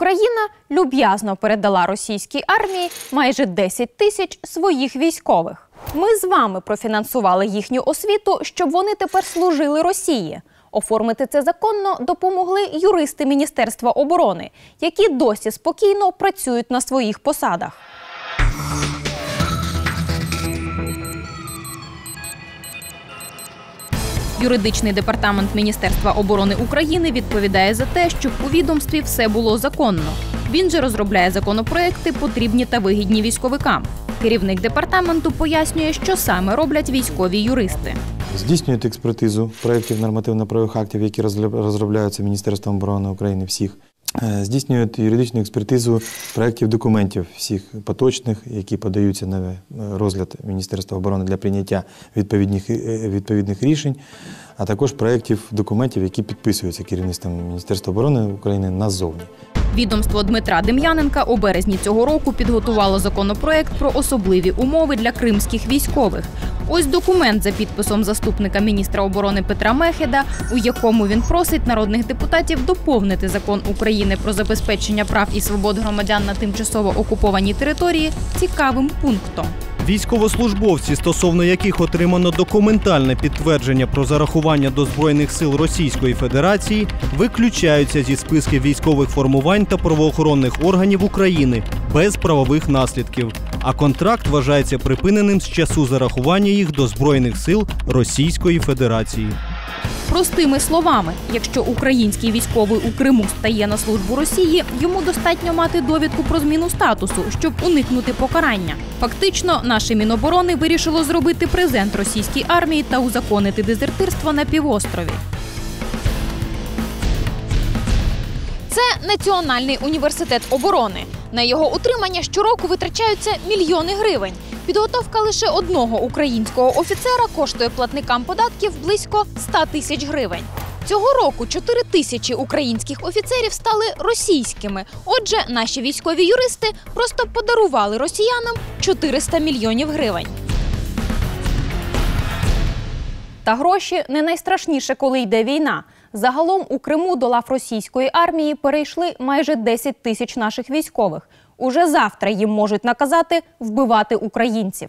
Україна люб'язно передала російській армії майже 10 тисяч своїх військових. Ми з вами профінансували їхню освіту, щоб вони тепер служили Росії. Оформити це законно допомогли юристи Міністерства оборони, які досі спокійно працюють на своїх посадах. Юридичний департамент Міністерства оборони України відповідає за те, щоб у відомстві все було законно. Він же розробляє законопроекти, потрібні та вигідні військовикам. Керівник департаменту пояснює, що саме роблять військові юристи. Здійснюють експертизу проєктів нормативно-правових актів, які розробля- розробляються Міністерством оборони України всіх. Е, Здійснюють юридичну експертизу проєктів документів всіх поточних, які подаються на е, розгляд Міністерства оборони для прийняття відповідних, е, відповідних рішень, а також проєктів документів, які підписуються керівництвом Міністерства оборони України назовні. Відомство Дмитра Дем'яненка у березні цього року підготувало законопроект про особливі умови для кримських військових. Ось документ за підписом заступника міністра оборони Петра Мехеда, у якому він просить народних депутатів доповнити закон України про забезпечення прав і свобод громадян на тимчасово окупованій території цікавим пунктом. Військовослужбовці, стосовно яких отримано документальне підтвердження про зарахування до Збройних сил Російської Федерації, виключаються зі списків військових формувань та правоохоронних органів України без правових наслідків. А контракт вважається припиненим з часу зарахування їх до Збройних сил Російської Федерації. Простими словами, якщо український військовий у Криму стає на службу Росії, йому достатньо мати довідку про зміну статусу, щоб уникнути покарання. Фактично, наше міноборони вирішило зробити презент російській армії та узаконити дезертирство на півострові. Це Національний університет оборони. На його утримання щороку витрачаються мільйони гривень. Підготовка лише одного українського офіцера коштує платникам податків близько 100 тисяч гривень. Цього року 4 тисячі українських офіцерів стали російськими. Отже, наші військові юристи просто подарували росіянам 400 мільйонів гривень. Та гроші не найстрашніше, коли йде війна. Загалом у Криму до лав російської армії перейшли майже 10 тисяч наших військових. Уже завтра їм можуть наказати вбивати українців.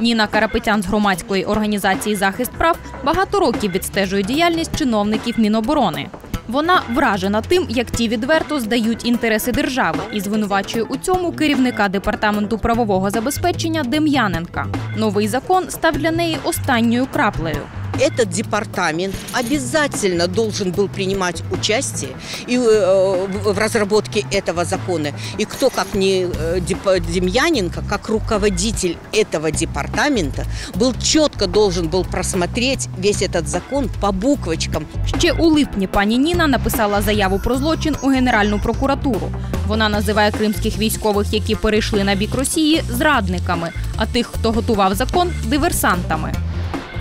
Ніна Карапетян з громадської організації Захист прав багато років відстежує діяльність чиновників Міноборони. Вона вражена тим, як ті відверто здають інтереси держави і звинувачує у цьому керівника департаменту правового забезпечення Дем'яненка. Новий закон став для неї останньою краплею этот департамент обязательно должен был принимать участие и, э, в в разработке этого закона. И кто, как не э, Деп- Демьяненко, как руководитель этого департамента, был четко должен был просмотреть весь этот закон по буквочкам. Ще у липні пані Ніна написала заяву про злочин у Генеральну прокуратуру. Вона називає кримських військових, які перейшли на бік Росії, зрадниками, а тих, хто готував закон, диверсантами.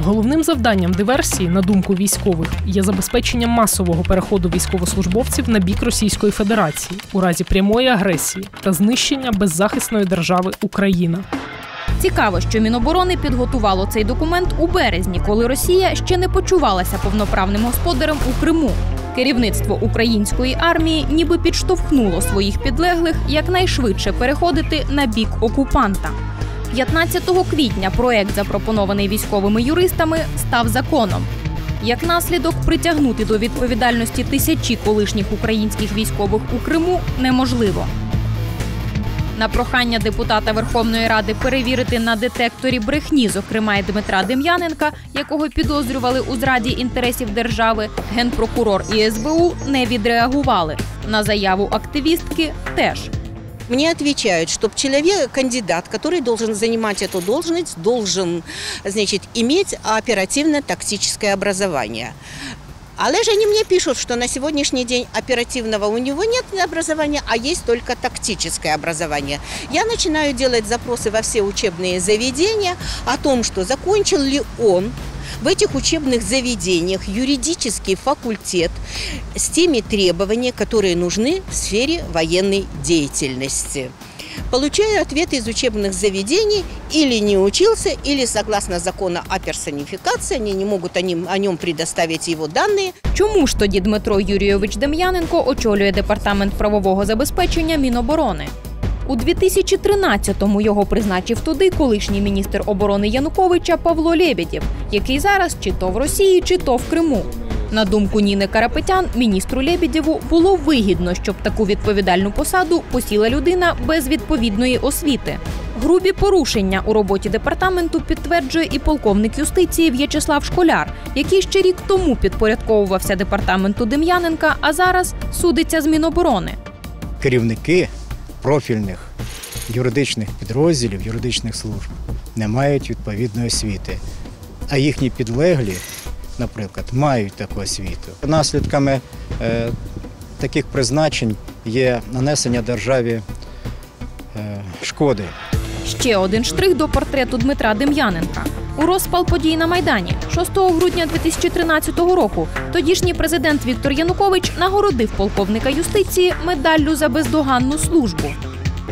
Головним завданням диверсії, на думку військових, є забезпечення масового переходу військовослужбовців на бік Російської Федерації у разі прямої агресії та знищення беззахисної держави Україна. Цікаво, що Міноборони підготувало цей документ у березні, коли Росія ще не почувалася повноправним господарем у Криму. Керівництво української армії ніби підштовхнуло своїх підлеглих якнайшвидше переходити на бік окупанта. 15 квітня проект, запропонований військовими юристами, став законом. Як наслідок, притягнути до відповідальності тисячі колишніх українських військових у Криму неможливо. На прохання депутата Верховної Ради перевірити на детекторі брехні, зокрема й Дмитра Дем'яненка, якого підозрювали у зраді інтересів держави, генпрокурор і СБУ не відреагували. На заяву активістки теж. Мне отвечают, что человек, кандидат, который должен занимать эту должность, должен значит, иметь оперативно-тактическое образование. Але же они мне пишут, что на сегодняшний день оперативного у него нет образования, а есть только тактическое образование. Я начинаю делать запросы во все учебные заведения о том, что закончил ли он в этих учебных заведениях юридический факультет с теми требованиями, которые нужны в сфере военной деятельности. получаю ответы из учебных заведений, или не учился, или согласно закону о персонификации, они не могут о нем, о нем предоставить его данные. Чому ж тоді Дмитро Юрійович Дем'яненко очолює департамент правового забезпечення Міноборони? У 2013-му його призначив туди колишній міністр оборони Януковича Павло Лєбєдєв, який зараз чи то в Росії, чи то в Криму. На думку Ніни Карапетян, міністру Лєбєдєву було вигідно, щоб таку відповідальну посаду посіла людина без відповідної освіти. Грубі порушення у роботі департаменту підтверджує і полковник юстиції В'ячеслав Школяр, який ще рік тому підпорядковувався департаменту Дем'яненка, а зараз судиться з Міноборони. керівники профільних юридичних підрозділів, юридичних служб не мають відповідної освіти, а їхні підлеглі, наприклад, мають таку освіту. Наслідками е, таких призначень є нанесення державі е, шкоди. Ще один штрих до портрету Дмитра Дем'яненка. У розпал подій на Майдані 6 грудня 2013 року тодішній президент Віктор Янукович нагородив полковника юстиції медаллю за бездоганну службу.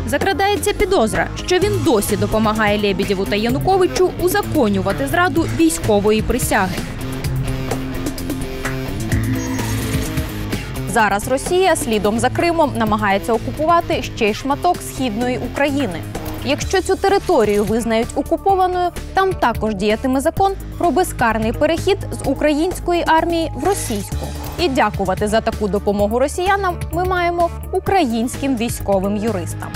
Закрадається підозра, що він досі допомагає Лебідєву та Януковичу узаконювати зраду військової присяги. Зараз Росія слідом за Кримом намагається окупувати ще й шматок східної України. Якщо цю територію визнають окупованою, там також діятиме закон про безкарний перехід з української армії в російську. І дякувати за таку допомогу росіянам ми маємо українським військовим юристам.